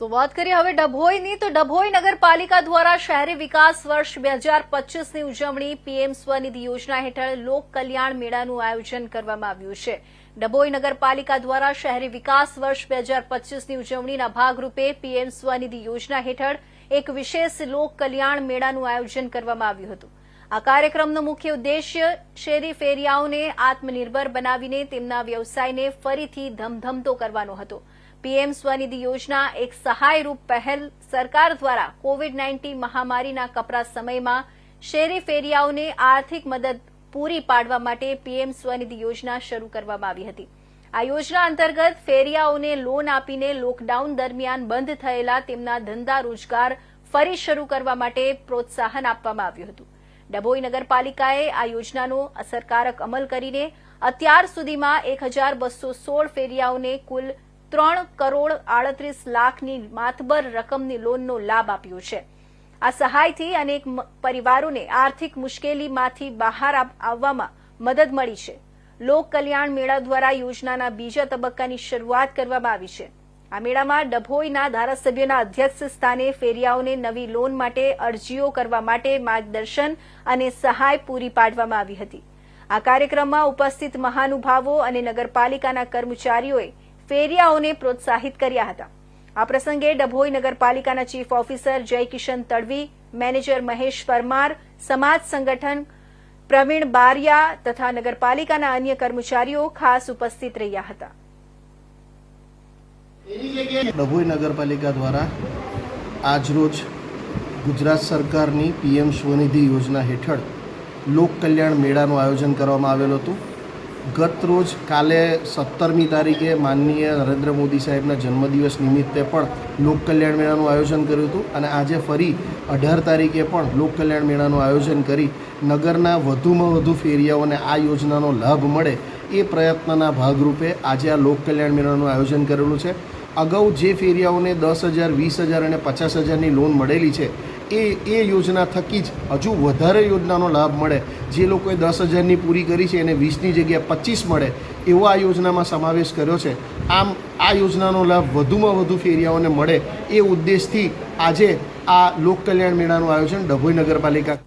તો વાત કરીએ હવે ડભોઈની, તો ડભોઈ નગરપાલિકા દ્વારા શહેરી વિકાસ વર્ષ બે હજાર પચીસની ઉજવણી પીએમ સ્વનિધિ યોજના હેઠળ લોક કલ્યાણ મેળાનું આયોજન કરવામાં આવ્યું છે. ડભોઈ નગરપાલિકા દ્વારા શહેરી વિકાસ વર્ષ બે હજાર પચીસની ઉજવણીના ભાગરૂપે પીએમ સ્વનિધિ યોજના હેઠળ એક વિશેષ લોક કલ્યાણ મેળાનું આયોજન કરવામાં આવ્યું હતું. આ કાર્યક્રમનો મુખ્ય ઉદ્દેશ્ય શેરી ફેરિયાઓને આત્મનિર્ભર બનાવીને તેમના વ્યવસાયને ફરીથી ધમધમતો કરવાનો હતો. પીએમ સ્વનિધિ યોજના એક સહાયરૂપ પહેલ સરકાર દ્વારા કોવિડ નાઇન્ટીન મહામારીના કપરા સમયમાં શેરી ફેરિયાઓને આર્થિક મદદ પૂરી પાડવા માટે પીએમ સ્વનિધિ યોજના શરૂ કરવામાં આવી હતી. આ યોજના અંતર્ગત ફેરિયાઓને લોન આપીને લોકડાઉન દરમિયાન બંધ થયેલા તેમના ધંધા રોજગાર ફરી શરૂ કરવા માટે પ્રોત્સાહન આપવામાં આવ્યું હતું. ડભોઈ નગરપાલિકાએ આ યોજનાનો અસરકારક અમલ કરીને અત્યાર સુધીમાં એક હજાર બસો સોળ ફેરિયાઓને કુલ ત્રણ કરોડ આડત્રીસ લાખની માતબર રકમની લોનનો લાભ આપ્યો છે. આ સહાયથી અનેક પરિવારોને આર્થિક મુશ્કેલીમાંથી બહાર આવવામાં મદદ મળી છે. લોક કલ્યાણ મેળા દ્વારા યોજનાના બીજા તબક્કાની શરૂઆત કરવામાં આવી છે. આ મેળામાં ડભોઈના ધારાસભ્યના અધ્યક્ષ સ્થાને ફેરિયાઓને નવી લોન માટે અરજીઓ કરવા માટે માર્ગદર્શન અને સહાય પૂરી પાડવામાં આવી હતી. આ કાર્યક્રમમાં ઉપસ્થિત મહાનુભાવો અને નગરપાલિકાના કર્મચારીઓએ ફેરિયાઓને પ્રોત્સાહિત કર્યા હતા. આ પ્રસંગે ડભોઈ નગરપાલિકાના chief officer Jaykishan Tadvi, manager Mahesh Parmar, સમાજ સંગઠન પ્રવીણ બારિયા તથા નગરપાલિકાના અન્ય કર્મચારીઓ ખાસ ઉપસ્થિત રહ્યા હતા. ડભોઈ નગરપાલિકા દ્વારા આજરોજ ગુજરાત સરકારની પીએમ સ્વનિધિ યોજના હેઠળ લોક કલ્યાણ મેળાનું આયોજન કરવામાં આવેલું હતું. ગત રોજ કાલે સત્તરમી તારીખે માનનીય નરેન્દ્ર મોદી સાહેબના જન્મદિવસ નિમિત્તે પણ લોક કલ્યાણ મેળાનું આયોજન કર્યું હતું અને આજે ફરી અઢાર તારીખે પણ લોક કલ્યાણ મેળાનું આયોજન કરી નગરના વધુમાં વધુ ફેરિયાઓને આ યોજનાનો લાભ મળે એ પ્રયત્નના ભાગરૂપે આજે આ લોક કલ્યાણ મેળાનું આયોજન કરેલું છે. અગાઉ જે ફેરિયાઓને દસ હજાર, વીસ હજાર અને પચાસ હજારની લોન મળેલી છે, એ એ યોજના થકી જ હજુ વધારે યોજનાનો લાભ મળે. જે લોકોએ દસ હજારની પૂરી કરી છે, એને વીસની જગ્યાએ પચીસ મળે, એવો આ યોજનામાં સમાવેશ કર્યો છે. આમ, આ યોજનાનો લાભ વધુમાં વધુ ફેરિયાઓને મળે, એ ઉદ્દેશથી આજે આ લોક કલ્યાણ મેળાનું આયોજન ડભોઈ નગરપાલિકા